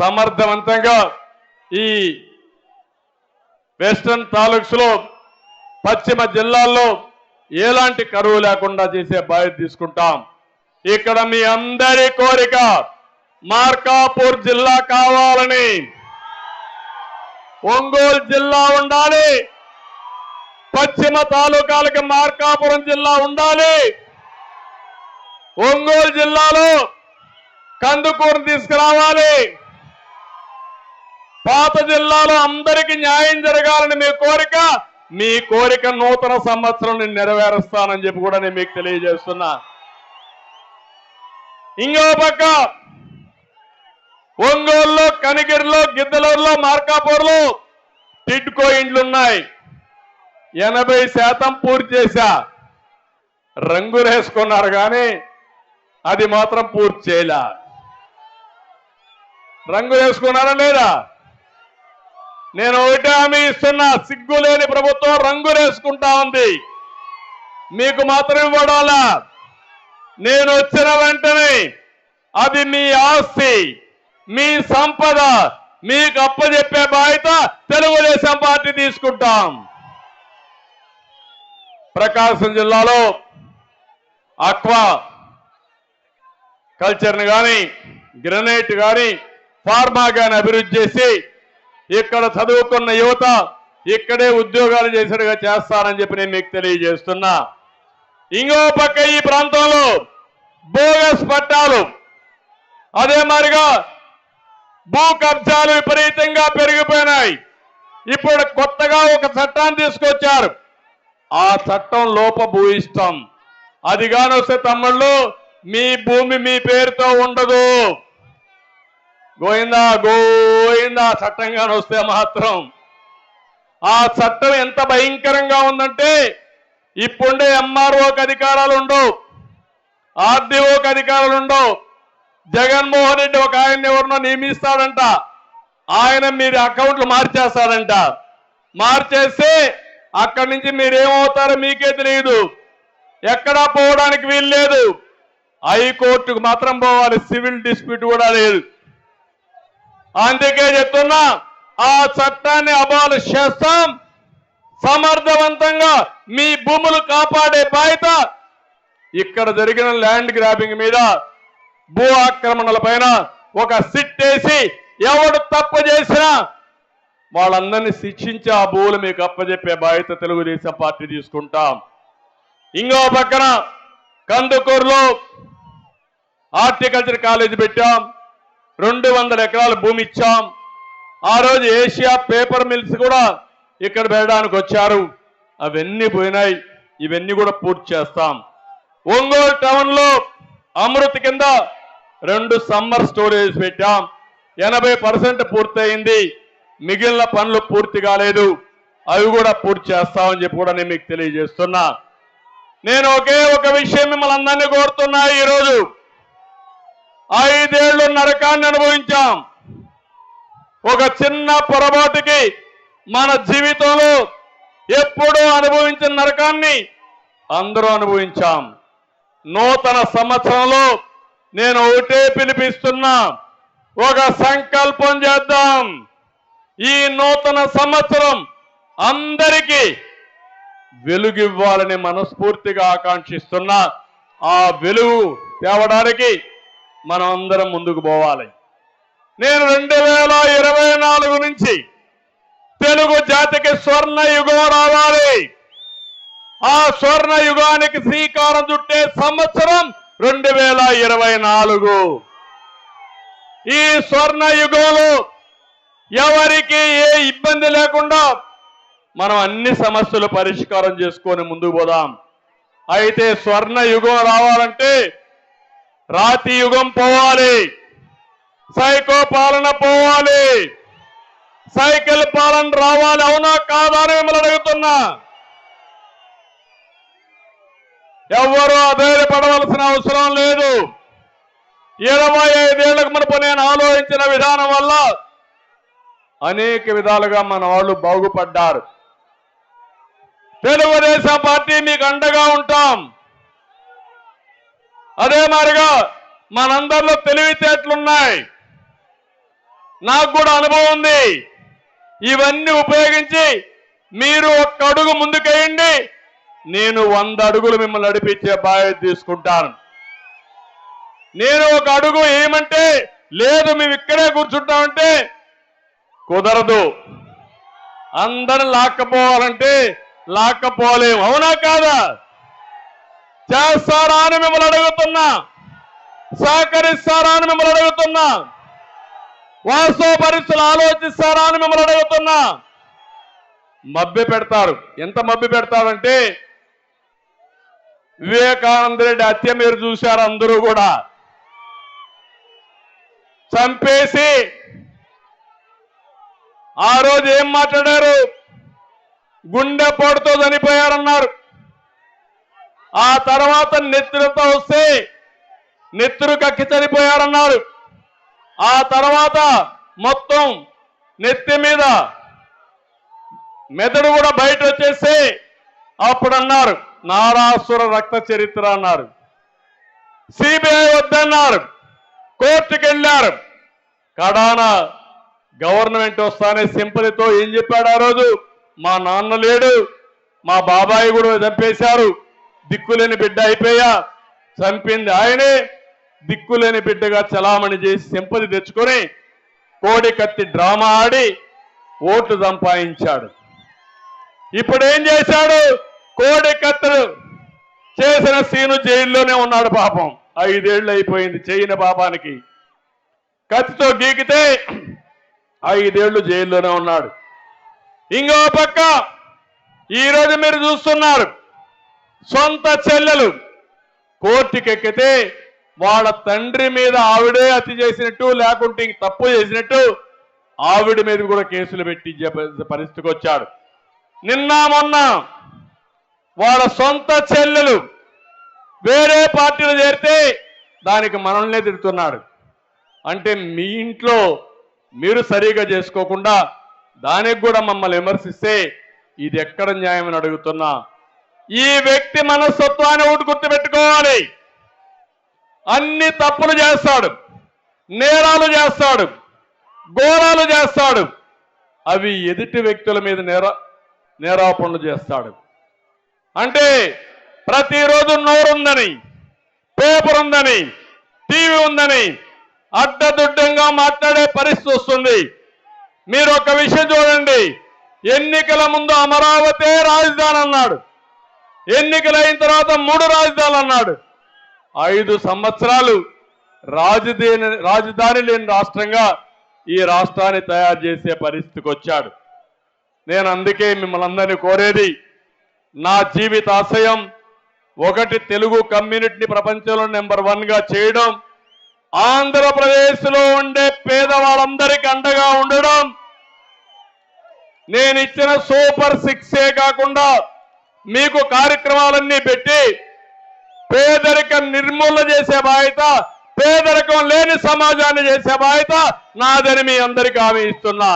సమర్థవంతంగా ఈ వెస్టర్న్ తాలూక్స్లో పశ్చిమ జిల్లాల్లో ఎలాంటి కరువు లేకుండా చేసే బాధ్యత తీసుకుంటాం. ఇక్కడ మీ అందరి కోరిక మార్కాపూర్ జిల్లా కావాలని. ఒంగోలు జిల్లా ఉండాలి. పశ్చిమ తాలూకాలకి మార్కాపురం జిల్లా ఉండాలి. ఒంగోలు జిల్లాలో కందుకూరు తీసుకురావాలి. పాత జిల్లాలో అందరికీ న్యాయం జరగాలని మీ కోరిక మీ కోరిక నూతన సంవత్సరం నేను నెరవేరుస్తానని చెప్పి కూడా నేను మీకు తెలియజేస్తున్నా. ఇంకో పక్క ఒంగోలులో కనిగిరిలో గిద్దలూరులో మార్కాపూర్లో టిడ్కో ఇండ్లున్నాయి. ఎనభై శాతం పూర్తి చేశా. రంగులేసుకున్నారు కానీ అది మాత్రం పూర్తి చేయలే. రంగు వేసుకున్నారా లేదా? నేను ఒకటి హామీ ఇస్తున్నా సిగ్గు లేని ప్రభుత్వం రంగులేసుకుంటా ఉంది. మీకు మాత్రం ఇవ్వడాలా? నేను వచ్చిన వెంటనే అది మీ ఆస్తి మీ సంపద మీకు అప్పచెప్పే బాధ్యత తెలుగుదేశం పార్టీ తీసుకుంటాం. ప్రకాశం జిల్లాలో అక్వా కల్చర్ని కానీ గ్రనైట్ కానీ ఫార్మా కానీ అభివృద్ధి చేసి ఇక్కడ చదువుకున్న యువత ఇక్కడే ఉద్యోగాలు చేసేట్టుగా చేస్తానని చెప్పి నేను మీకు తెలియజేస్తున్నా. ఇంకో పక్క ఈ ప్రాంతంలో బోగస్ పట్టాలు. అదే మాదిరిగా భూ కబ్జాలు విపరీతంగా పెరిగిపోయినాయి. ఇప్పుడు కొత్తగా ఒక చట్టాన్ని తీసుకొచ్చారు. ఆ చట్టం లోపభూయిష్టం అది కానొస్తే తమ్ముళ్ళు మీ భూమి మీ పేరుతో ఉండదు. గోయిందా గోయిందా చట్టం వస్తే మాత్రం ఆ చట్టం ఎంత భయంకరంగా ఉందంటే ఇప్పుండే ఎంఆర్ఓకి అధికారాలు ఉండవు ఆర్డీఓకి అధికారాలు ఉండవు. జగన్మోహన్ రెడ్డి ఒక ఆయన ఎవరినో నియమిస్తాడంట ఆయన మీరు అకౌంట్లు మార్చేస్తాడంట. మార్చేస్తే అక్కడి నుంచి మీరేమవుతారో మీకే తెలియదు. ఎక్కడా పోవడానికి వీలు లేదు హైకోర్టుకు మాత్రం పోవాలి సివిల్ డిస్ప్యూట్ కూడా లేదు. అందుకే చెప్తున్నా ఆ చట్టాన్ని అబాలు చేస్తాం. సమర్థవంతంగా మీ భూములు కాపాడే బాధ్యత ఇక్కడ జరిగిన ల్యాండ్ గ్రాబింగ్ మీద భూ ఆక్రమణల పైన ఒక సిట్ వేసి ఎవడు తప్పు చేసినా వాళ్ళందరినీ శిక్షించి ఆ భూములు మీకు అప్పజెప్పే బాధ్యత తెలుగుదేశం పార్టీ తీసుకుంటాం. ఇంకో పక్కన కందుకూరులో హార్టికల్చర్ కాలేజీ పెట్టాం. రెండు వందల ఎకరాల భూమి ఇచ్చాం. ఆ రోజు ఏషియా పేపర్ మిల్స్ కూడా ఇక్కడ పెట్టడానికి వచ్చారు. అవన్నీ పోయినాయి. ఇవన్నీ కూడా పూర్తి చేస్తాం. ఒంగోలు టౌన్లో అమృత్ కింద రెండు సమ్మర్ స్టోరేజ్ పెట్టాం. ఎనభై పర్సెంట్ పూర్తయింది. మిగిలిన పనులు పూర్తి కాలేదు. అవి కూడా పూర్తి చేస్తామని చెప్పి కూడా నేను మీకు తెలియజేస్తున్నా. నేను ఒకే ఒక విషయం మిమ్మల్ని అందరినీ కోరుతున్నా ఈరోజు. ఐదేళ్ళు నరకాన్ని అనుభవించాం. ఒక చిన్న పొరపాటుకి మన జీవితంలో ఎప్పుడూ అనుభవించిన నరకాన్ని అందరూ అనుభవించాం. నూతన సంవత్సరంలో నేను ఒకటే పిలిపిస్తున్నా ఒక సంకల్పం చేద్దాం. ఈ నూతన సంవత్సరం అందరికీ వెలుగివ్వాలని మనస్ఫూర్తిగా ఆకాంక్షిస్తున్నా. ఆ వెలుగు తేవడానికి మనం అందరం ముందుకు పోవాలి. నేను రెండు వేల ఇరవై నాలుగు నుంచి తెలుగు జాతికి స్వర్ణ యుగం రావాలి. ఆ స్వర్ణ యుగానికి శ్రీకారం చుట్టే సంవత్సరం రెండు వేల ఇరవై నాలుగు. ఈ స్వర్ణ యుగంలో ఎవరికి ఏ ఇబ్బంది లేకుండా మనం అన్ని సమస్యలు పరిష్కారం చేసుకొని ముందుకు పోదాం. అయితే స్వర్ణ యుగం రావాలంటే రాతి యుగం పోవాలి. సైకో పాలన పోవాలి. సైకిల్ పాలన రావాలి. అవునా కాదా అని మిమ్మల్ని అడుగుతున్నా. ఎవ్వరూ అధైర్యపడవలసిన అవసరం లేదు. ఇరవై ఐదేళ్ళకు మనపు నేను ఆలోచించిన విధానం వల్ల అనేక విధాలుగా మన వాళ్ళు బాగుపడ్డారు. తెలుగుదేశం పార్టీ మీకు అండగా ఉంటాం. అదే మారిగా మనందరిలో తెలివితేటలున్నాయి నాకు కూడా అనుభవం ఉంది. ఇవన్నీ ఉపయోగించి మీరు ఒక్క అడుగు ముందుకేయండి. నేను వంద అడుగులు మిమ్మల్ని నడిపించే బాధ్యత తీసుకుంటాను. నేను ఒక అడుగు ఏమంటే లేదు మేము ఇక్కడే కూర్చుంటామంటే కుదరదు. అందరిని లాక్కపోవాలంటే లాక్కపోలేము. అవునా కాదా? చేస్తారా అని మిమ్మల్ని అడుగుతున్నా. సహకరిస్తారా అని మిమ్మల్ని అడుగుతున్నా. వాస్తవ పరిస్థితులు ఆలోచిస్తారా అని మిమ్మల్ని అడుగుతున్నా. మభ్య పెడతారు. ఎంత మభ్య పెడతారంటే వివేకానంద రెడ్డి హత్య మీరు చూశారు అందరూ కూడా. చంపేసి ఆ రోజు ఏం మాట్లాడారు? గుండె పోటుతో చనిపోయారన్నారు. ఆ తర్వాత నెత్తురుతో వస్తే నెత్తురు కక్కి చనిపోయారన్నారు. ఆ తర్వాత మొత్తం నెత్తి మీద మెదడు కూడా బయట వచ్చేసి అప్పుడు అన్నారు నారాసుర రక్త చరిత్ర అన్నారు. సిబిఐ వద్దన్నారు కోర్టుకు వెళ్ళారు. కడాన గవర్నమెంట్ వస్తానే సింపతితో ఏం చెప్పాడు ఆ రోజు? మా నాన్న లేడు మా బాబాయి కూడా చంపేశారు. దిక్కులేని బిడ్డ అయిపోయా. చంపింది ఆయనే. దిక్కులేని బిడ్డగా చలామణి చేసి సింపతి తెచ్చుకొని కోడి కత్తి డ్రామా ఆడి ఓట్లు సంపాదించాడు. ఇప్పుడు ఏం చేశాడు? కోడి కత్తలు చేసిన సీను జైల్లోనే ఉన్నాడు పాపం. ఐదేళ్ళు అయిపోయింది చేయని పాపానికి. కత్తితో గీకితే ఐదేళ్ళు జైల్లోనే ఉన్నాడు. ఇంకో పక్క ఈరోజు మీరు చూస్తున్నారు. సొంత చెల్లెలు. కోర్టుకెక్కితే వాళ్ళ తండ్రి మీద ఆవిడే అతి చేసినట్టు లేకుంటే తప్పు చేసినట్టు ఆవిడ మీద కూడా కేసులు పెట్టి జప- పరిస్థితికి వచ్చాడు. నిన్న మొన్న వాళ్ళ సొంత చెల్లెలు వేరే పార్టీలు చేరితే దానికి మనల్నే తిడుతున్నాడు. అంటే మీ ఇంట్లో మీరు సరిగా చేసుకోకుండా దానికి కూడా మమ్మల్ని విమర్శిస్తే ఇది ఎక్కడ న్యాయం అని అడుగుతున్నా ఈ వ్యక్తి మనస్తత్వాన్ని ఒకటి గుర్తుపెట్టుకోవాలి. అన్ని తప్పులు చేస్తాడు. నేరాలు చేస్తాడు. ఘోరాలు చేస్తాడు. అవి ఎదుటి వ్యక్తుల మీద నేర నేరాపణలు చేస్తాడు. అంటే ప్రతిరోజు నోరుందని పేపర్ ఉందని టీవీ ఉందని అడ్డదుడ్డంగా మాట్లాడే పరిస్థితి వస్తుంది. మీరు ఒక విషయం చూడండి. ఎన్నికల ముందు అమరావతి రాజధాని అన్నాడు. ఎన్నికలు అయిన తర్వాత మూడు రాజధానులు అన్నాడు ఐదు సంవత్సరాలు రాజధాని రాజధాని లేని రాష్ట్రంగా ఈ రాష్ట్రాన్ని తయారు చేసే పరిస్థితికి వచ్చాడు. నేను అందుకే మిమ్మల్ని అందరినీ కోరేది నా జీవిత ఆశయం ఒకటి తెలుగు కమ్యూనిటీని ప్రపంచంలో నెంబర్ వన్గా చేయడం ఆంధ్రప్రదేశ్లో ఉండే పేదవాళ్ళందరికీ అండగా ఉండడం. నేను ఇచ్చిన సూపర్ సిక్సే కాకుండా మీకు కార్యక్రమాలన్నీ పెట్టి పేదరికం నిర్మూలన చేసే బాధ్యత పేదరికం లేని సమాజాన్ని చేసే బాధ్యత నాదని మీ అందరికీ హామీ ఇస్తున్నా.